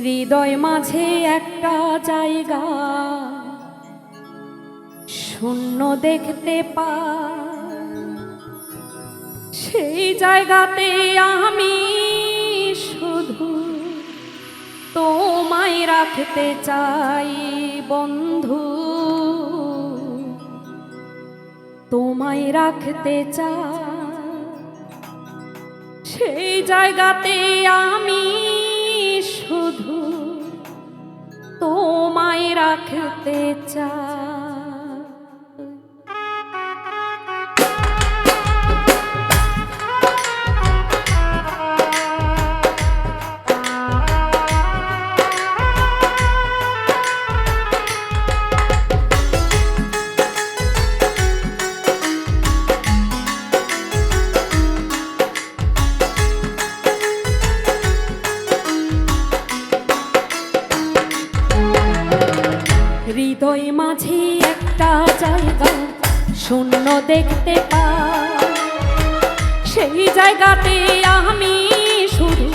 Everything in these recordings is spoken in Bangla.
হৃদয় মাঝে একটা জায়গা। শূন্য দেখতে পা সেই জায়গাতে আমি শুধু তোমায় রাখতে চাই, বন্ধু। তোমায় রাখতে চাই। সেই জায়গাতে আমি শুধু তোমায় রাখতে চাই। মাঝে একটা জায়গা শূন্য দেখতে পাই। সেই জায়গাতে আমি শুধু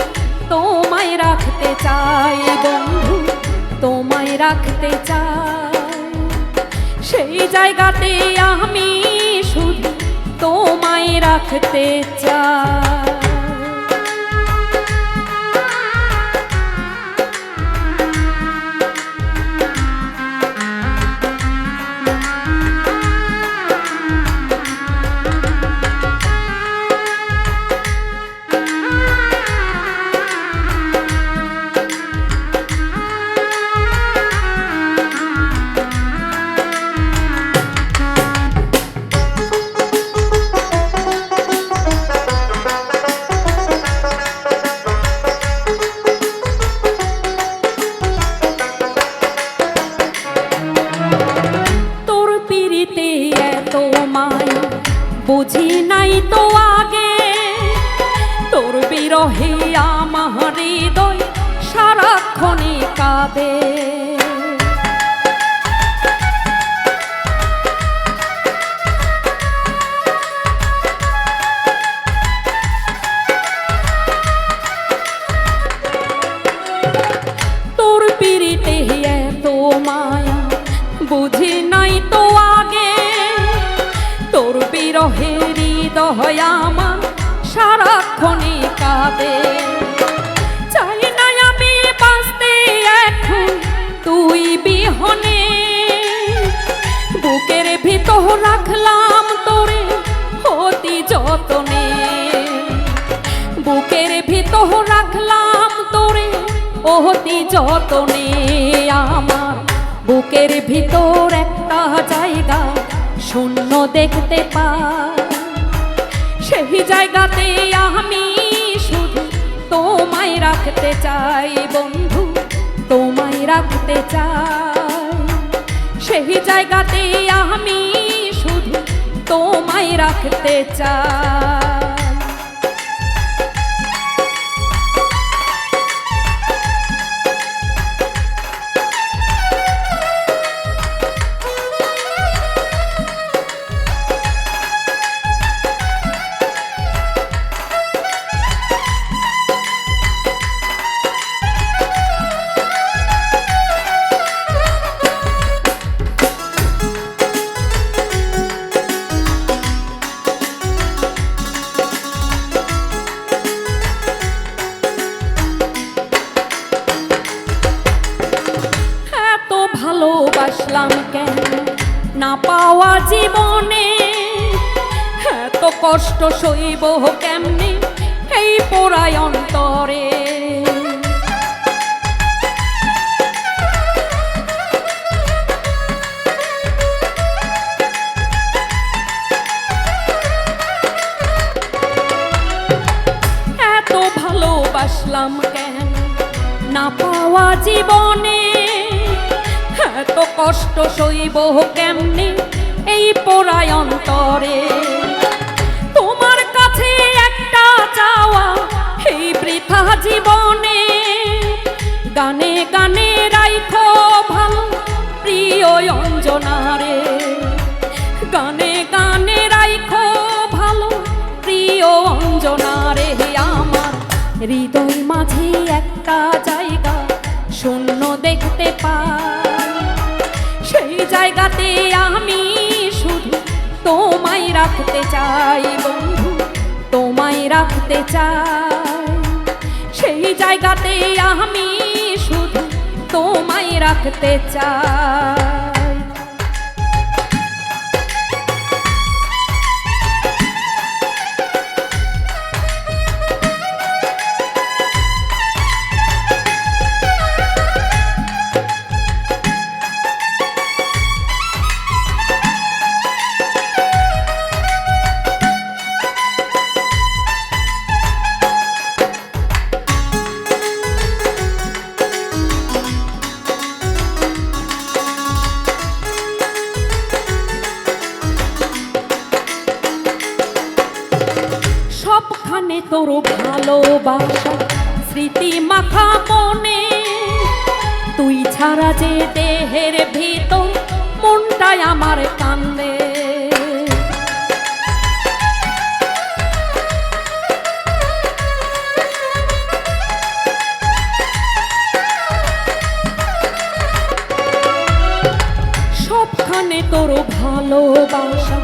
তোমায় রাখতে চাই, বন্ধু, তোমায় রাখতে চাই। সেই জায়গাতে আমি শুধু তোমায় রাখতে চাই। এত মায়া বুঝি নাই তো আগে তোর বিরহে আমার হৃদয় সারাক্ষণে কাঁদে। রাখলাম তোরে অতি যতনে। বুকের ভিতর রাখলাম তোরে অতি যতনে। আমার বুকের ভিতর একটা জায়গা শূন্য দেখতে পাই। সেই জায়গাতে আমি শুধু তোমায় রাখতে চাই বন্ধু, তোমায় রাখতে চাই। সেই জায়গাতে আমি তোমায় রাখতে চাই। জীবনে। এত কষ্ট সইব কেমনে এই পোড়ায় অন্তরে? এত ভালোবাসলাম কেন না পাওয়া জীবনে? এত কষ্ট সইব কেমনে এই পোড়ায় অন্তরে। তোমার কাছে একটা চাওয়া এই বৃথা জীবনে। গানে গানে রাইখো ভালো প্রিয় অঞ্জনারে। গানে গানে রাইখো ভালো প্রিয় অঞ্জনারে। আমার হৃদয় মাঝে একটা জায়গা চাই সেই জায়গাতে আমি রাখতে চাই বন্ধু তোমায় রাখতে চাই। সেই জায়গাতে আমি শুধু তোমায় রাখতে চাই। সবখানে তোর ভালোবাসা, স্মৃতি মাখা মনে, তুই ছাড়া যে দেহের ভিতর মনটাই আমার কান্দে। সবখানে তোর ভালোবাসা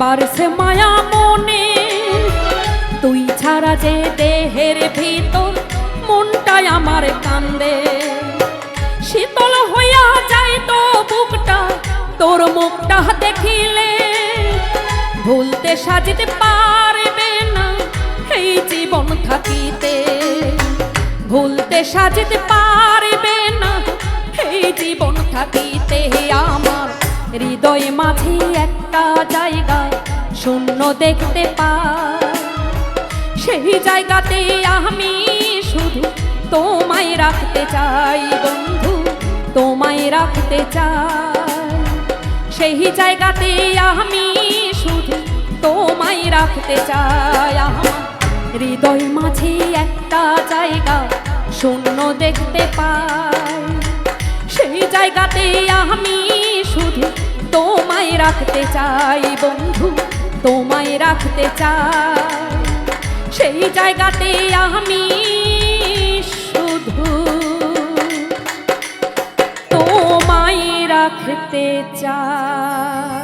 বারসে মায়া মনে ছাড়া যে দেহের ভিতর মনটাই আমার কান্দে। শীতল হইয়া যায় তো বুকটা, তোর মুখটা দেখিলে ভুলতে সাজিতে পারবে না এই জীবন থাকিতে। ভুলতে সাজিতে পারবে না এই জীবন থাকিতে। আমার হৃদয় মাঝে একটা জায়গা শূন্য দেখতে পাই সেই জায়গাতে আমি শুধু তোমায় রাখতে চাই, বন্ধু, তোমায় রাখতে চাই। সেই জায়গাতে আমি শুধু তোমায় রাখতে চাই। হৃদয় মাঝে একটা জায়গা শূন্য দেখতে পাই। সেই জায়গাতে আমি শুধু তোমায় রাখতে চাই, বন্ধু, তোমায় রাখতে চাই। সেই জায়গাতে আমি শুধু তোমায় রাখতে চাই।